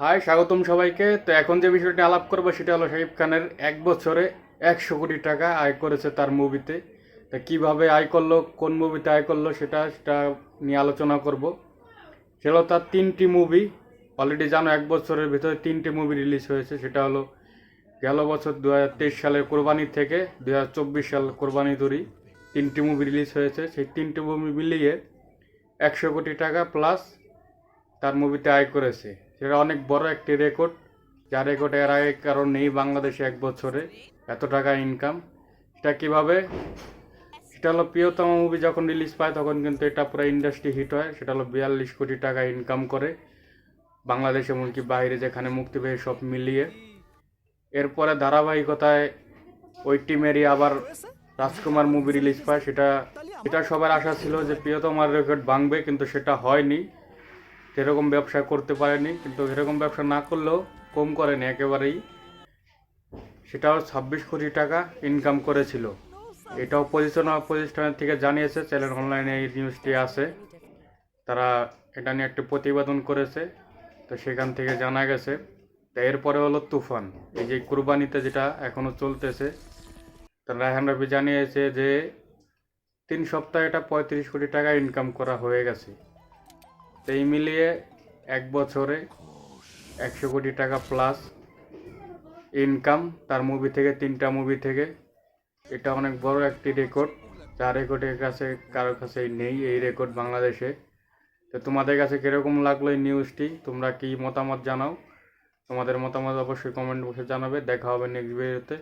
High, স্বাগতম সবাইকে। তো এখন যে বিষয়টি আলাপ করব, সেটা হলো শাকিব খানের এক বছরে একশো কোটি টাকা আয় করেছে তার মুভিতে। তা কীভাবে আয় করল, কোন মুভিতে আয় করল, সেটা সেটা নিয়ে আলোচনা করব। সেটা তার তিনটি মুভি। অলরেডি জানো, এক বছরের ভিতরে তিনটি মুভি রিলিজ হয়েছে। সেটা হলো গেল বছর দু হাজার তেইশ সালের কোরবানি থেকে দু হাজার চব্বিশ সাল কোরবানি দড়ি তিনটি মুভি রিলিজ হয়েছে। সেই তিনটি মুভি মিলিয়ে একশো কোটি টাকা প্লাস তার মুভিতে আয় করেছে। সেটা অনেক বড় একটি রেকর্ড যা রেকর্ড এর আগে কারণ নেই বাংলাদেশে এক বছরে। এত টাকা ইনকাম সেটা কীভাবে? সেটা হলো প্রিয়তম মুভি যখন রিলিজ পায়, তখন কিন্তু এটা পুরো ইন্ডাস্ট্রি হিট হয়। সেটা হলো বিয়াল্লিশ কোটি টাকা ইনকাম করে। বাংলাদেশ এমনকি বাইরে যেখানে মুক্তি পেয়ে সব মিলিয়ে। এরপরে ধারাবাহিকতায় ওই টিমেরই আবার রাজকুমার মুভি রিলিজ পায়। সেটা, এটা সবার আশা ছিল যে প্রিয়তমার রেকর্ড ভাঙবে, কিন্তু সেটা হয়নি। সেরকম ব্যবসা করতে পারেনি, কিন্তু সেরকম ব্যবসা না করলেও কম করেনি একেবারেই। সেটাও ছাব্বিশ কোটি টাকা ইনকাম করেছিল। এটাও পজিশন প্রতিষ্ঠানের থেকে জানিয়েছে চ্যানেল অনলাইনে এই নিউজটি আছে। তারা এটা নিয়ে একটি প্রতিবেদন করেছে, তো সেখান থেকে জানা গেছে। তা এরপরে হলো তুফান। এই যে কুরবানিতে যেটা এখনও চলতেছে, তো রায়হান রবি জানিয়েছে যে, তিন সপ্তাহে এটা পঁয়ত্রিশ কোটি টাকা ইনকাম করা হয়ে গেছে। তো এই মিলিয়ে এক বছরে একশো কোটি টাকা প্লাস ইনকাম তার মুভি থেকে, তিনটা মুভি থেকে। এটা অনেক বড় একটি রেকর্ড যা রেকর্ডের কাছে কারোর কাছে নেই এই রেকর্ড বাংলাদেশে। তো তোমাদের কাছে কীরকম লাগল এই নিউজটি তোমরা কি মতামত জানাও? তোমাদের মতামত অবশ্যই কমেন্ট বক্সে জানাবে। দেখা হবে নেক্সট ভিডিওতে